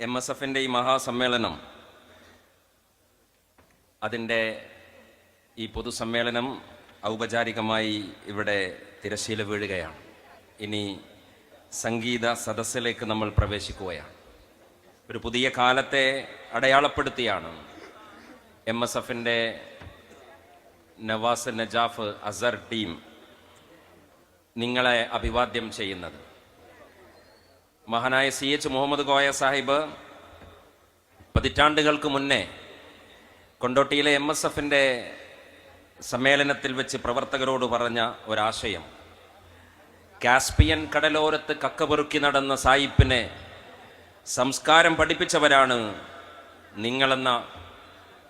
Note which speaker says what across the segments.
Speaker 1: M S എഫിന്റെ ഈ മഹാസമ്മേളനം അതിന്റെ ഈ പൊതുസമ്മേളനം ഔപചാരികമായി ഇവിടെ തിരശീല വീഴുകയാണ്. ഇനി സംഗീത സദസ്സിലേക്ക് നമ്മൾ പ്രവേശിക്കുകയാണ്. ഒരു പുതിയ കാലത്തെ അടയാളപ്പെടുത്തിയാണ് എം എസ് എഫിന്റെ നവാസ് നജാഫ് അസർ ടീം നിങ്ങളെ അഭിവാദ്യം ചെയ്യുന്നത്. മഹാനായ സി എച്ച് മുഹമ്മദ് കോയ സാഹിബ് പതിറ്റാണ്ടുകൾക്ക് മുന്നേ കൊണ്ടോട്ടിയിലെ എം എസ് എഫിന്റെ സമ്മേളനത്തിൽ വെച്ച് പ്രവർത്തകരോട് പറഞ്ഞ ഒരാശയം. കാസ്പിയൻ കടലോരത്ത് കക്കപെറുക്കി നടന്ന സായിപ്പിനെ സംസ്കാരം പഠിപ്പിച്ചവരാണ് നിങ്ങളെന്ന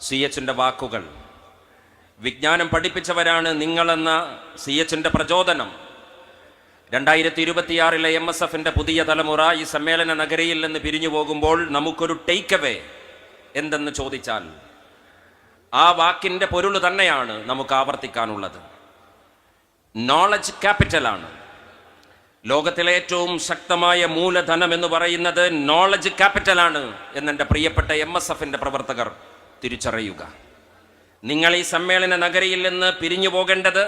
Speaker 1: സി എച്ചിന്റെ വാക്കുകൾ. വിജ്ഞാനം പഠിപ്പിച്ചവരാണ് നിങ്ങളെന്ന സി എച്ചിന്റെ പ്രചോദനം. രണ്ടായിരത്തി ഇരുപത്തിയാറിലെ എം എസ് എഫിന്റെ പുതിയ തലമുറ ഈ സമ്മേളന നഗരിയിൽ നിന്ന് പിരിഞ്ഞു പോകുമ്പോൾ നമുക്കൊരു ടേക്ക് അവേ എന്തെന്ന് ചോദിച്ചാൽ ആ വാക്കിന്റെ പൊരുൾ തന്നെയാണ് നമുക്ക് ആവർത്തിക്കാനുള്ളത്. നോളജ് ക്യാപിറ്റലാണ് ലോകത്തിലെ ഏറ്റവും ശക്തമായ മൂലധനം എന്ന് പറയുന്നത് നോളജ് ക്യാപിറ്റലാണ് എന്നെന്റെ പ്രിയപ്പെട്ട എം എസ് എഫിന്റെ പ്രവർത്തകർ തിരിച്ചറിയുക. നിങ്ങൾ ഈ സമ്മേളന നഗരിയിൽ നിന്ന് പിരിഞ്ഞു പോകേണ്ടത്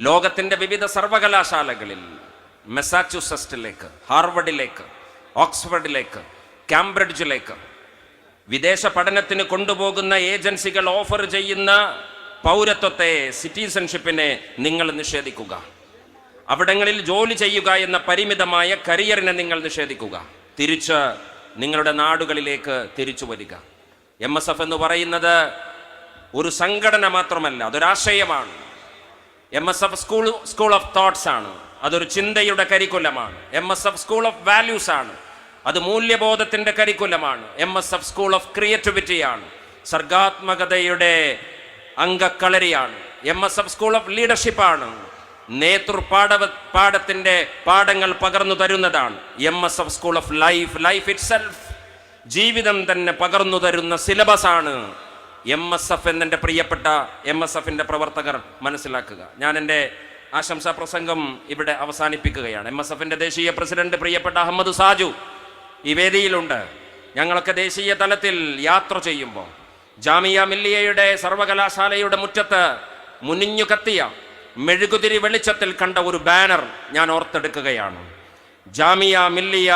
Speaker 1: ലോകത്തിന്റെ വിവിധ സർവകലാശാലകളിൽ മെസാച്യുസെറ്റ്സിലേക്ക് ഹാർവർഡിലേക്ക് ഓക്സ്ഫോർഡിലേക്ക് കാംബ്രിഡ്ജിലേക്ക് വിദേശ പഠനത്തിന് കൊണ്ടുപോകുന്ന ഏജൻസികൾ ഓഫർ ചെയ്യുന്ന പൗരത്വത്തെ സിറ്റിസൺഷിപ്പിനെ നിങ്ങൾ നിഷേധിക്കുക. അവിടങ്ങളിൽ ജോലി ചെയ്യുക എന്ന പരിമിതമായ കരിയറിനെ നിങ്ങൾ നിഷേധിക്കുക. തിരിച്ച് നിങ്ങളുടെ നാടുകളിലേക്ക് തിരിച്ചു വരിക. എം എസ് എഫ് എന്ന് പറയുന്നത് ഒരു സംഘടന മാത്രമല്ല അതൊരാശയമാണ്. M S F school school of thoughts ആണ്. അതൊരു ചിന്തയുടെ കരിക്കുലമാണ് M S F school of values ആണ്. അത് മൂല്യബോധത്തിന്റെ കരിക്കുലമാണ് M S F school of ക്രിയേറ്റിവിറ്റിയാണ് സർഗാത്മകതയുടെ അംഗക്കളരിയാണ്. M S F school of leadership ആണ്. നേതൃപാഠ പാഠത്തിന്റെ പാഠങ്ങൾ പകർന്നു തരുന്നതാണ്. M S F school of life life itself ജീവിതം തന്നെ പകർന്നു തരുന്ന സിലബസ് ആണ്. എം എസ് എഫ് എന്നെ പ്രിയപ്പെട്ട എം എസ് എഫിന്റെ പ്രവർത്തകർ മനസ്സിലാക്കുക. ഞാൻ എന്റെ ആശംസാ പ്രസംഗം ഇവിടെ അവസാനിപ്പിക്കുകയാണ്. എം എസ് എഫിന്റെ ദേശീയ പ്രസിഡന്റ് പ്രിയപ്പെട്ട അഹമ്മദ് സാജു ഈ വേദിയിലുണ്ട്. ഞങ്ങളൊക്കെ ദേശീയ തലത്തിൽ യാത്ര ചെയ്യുമ്പോൾ ജാമിയ മില്ലിയയുടെ സർവകലാശാലയുടെ മുറ്റത്ത് മുനിഞ്ഞു കത്തിയ മെഴുകുതിരി വെളിച്ചത്തിൽ കണ്ട ഒരു ബാനർ ഞാൻ ഓർത്തെടുക്കുകയാണ്. ജാമിയ മില്ലിയ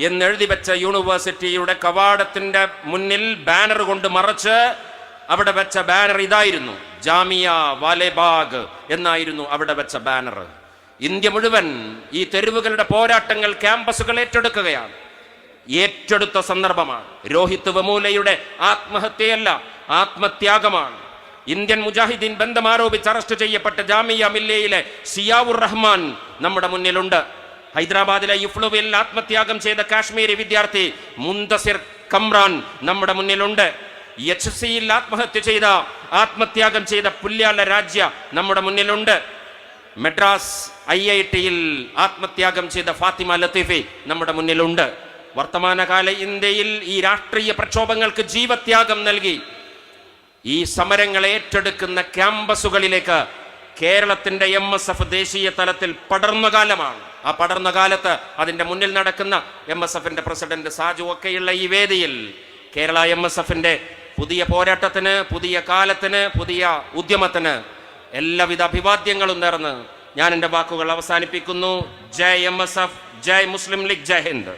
Speaker 1: എന്നെഴുതി വെച്ച യൂണിവേഴ്സിറ്റിയുടെ കവാടത്തിന്റെ മുന്നിൽ ബാനർ കൊണ്ട് മറച്ച് അവിടെ വെച്ച ബാനർ ഇതായിരുന്നു. ജാമിയ വാലേബാഗ് എന്നായിരുന്നു അവിടെ വെച്ച ബാനർ. ഇന്ത്യ മുഴുവൻ ഈ തെരുവുകളുടെ പോരാട്ടങ്ങൾ ക്യാമ്പസുകൾ ഏറ്റെടുക്കുകയാണ്. ഏറ്റെടുത്ത സന്ദർഭമാണ്. രോഹിത് വെമൂലയുടെ ആത്മഹത്യയല്ല ആത്മത്യാഗമാണ്. ഇന്ത്യൻ മുജാഹിദ്ദീൻ ബന്ധം ആരോപിച്ച് അറസ്റ്റ് ചെയ്യപ്പെട്ട ജാമിയ മില്ലയിലെ സിയാവുർ റഹ്മാൻ നമ്മുടെ മുന്നിലുണ്ട്. ഹൈദരാബാദിലെ യുഫ്ലുവിൽ ആത്മത്യാഗം ചെയ്ത കാശ്മീരി വിദ്യാർത്ഥി മുന്തസിർ കംറാൻ നമ്മുടെ മുന്നിലുണ്ട്. എച്ച് സിയിൽ ആത്മഹത്യ ചെയ്ത ആത്മത്യാഗം ചെയ്ത പുല്യാല രാജ്യ നമ്മുടെ മുന്നിലുണ്ട്. മെഡ്രാസ് ഐ ഐ ടിയിൽ ആത്മത്യാഗം ചെയ്ത ഫാത്തിമ ലത്തീഫി നമ്മുടെ മുന്നിലുണ്ട്. വർത്തമാനകാല ഇന്ത്യയിൽ ഈ രാഷ്ട്രീയ പ്രക്ഷോഭങ്ങൾക്ക് ജീവത്യാഗം നൽകി. ഈ സമരങ്ങളെ ഏറ്റെടുക്കുന്ന ക്യാമ്പസുകളിലേക്ക് കേരളത്തിന്റെ എം എസ് എഫ് ദേശീയ തലത്തിൽ പടർന്ന കാലമാണ് ആ പടർന്ന കാലത്ത് അതിന്റെ മുന്നിൽ നടക്കുന്ന എം എസ് എഫിന്റെ പ്രസിഡന്റ് സാജു ഒക്കെയുള്ള ഈ വേദിയിൽ കേരള എം എസ് എഫിന്റെ പുതിയ പോരാട്ടത്തിന് പുതിയ കാലത്തിന് പുതിയ ഉദ്യമത്തിന് എല്ലാവിധ അഭിവാദ്യങ്ങളും നേർന്ന് ഞാൻ എന്റെ വാക്കുകൾ അവസാനിപ്പിക്കുന്നു. ജയ് എം എസ് എഫ് ജയ് മുസ്ലിം ലീഗ് ജയ് ഹിന്ദ്.